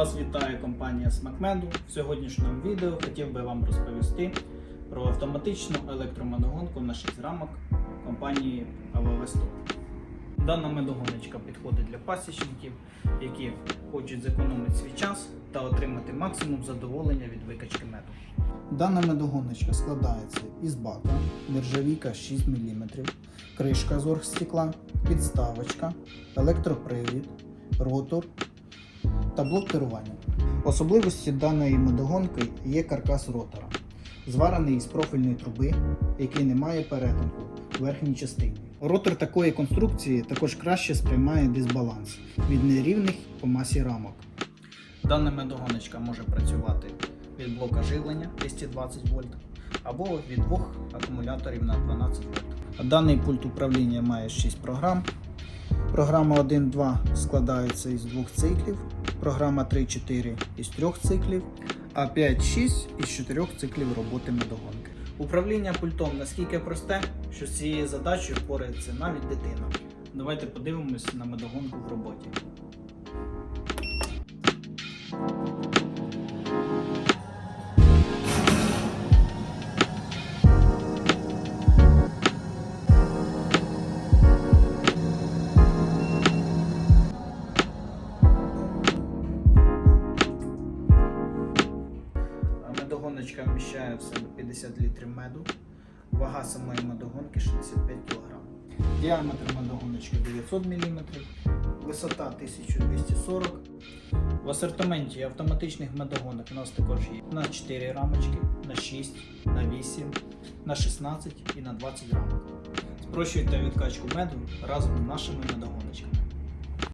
Вас вітає компанія Смакмеду. В сьогоднішньому відео хотів би вам розповісти про автоматичну електромедогонку на 6 рамок компанії АВВ 100. Дана медогоночка підходить для пасічників, які хочуть зекономити свій час та отримати максимум задоволення від викачки меду. Дана медогоночка складається із бака, нержавійка 6 мм, кришка з оргстекла, підставочка, електропривід, ротор та блок керування. Особливості даної медогонки є каркас ротора, зварений із профільної труби, який не має перетинку в верхній частині. Ротор такої конструкції також краще сприймає дисбаланс від нерівних по масі рамок. Дана медогоночка може працювати від блока живлення 220 вольт або від двох акумуляторів на 12 вольт. Даний пульт управління має 6 програм. Програма 1.2 складається із двох циклів, програма 3.4 із трьох циклів, а 5.6 із чотирьох циклів роботи медогонки. Управління пультом наскільки просте, що з цією задачею впорається навіть дитина. Давайте подивимось на медогонку в роботі. Медогоночка вміщає в себе 50 літрів меду. Вага самої медогонки 65 кг. Діаметр медогоночки 900 мм, висота 1240 В асортименті автоматичних медогонок у нас також є на 4 рамочки, на 6, на 8, на 16 і на 20 рамок. Спрощуйте відкачку меду разом з нашими медогоночками.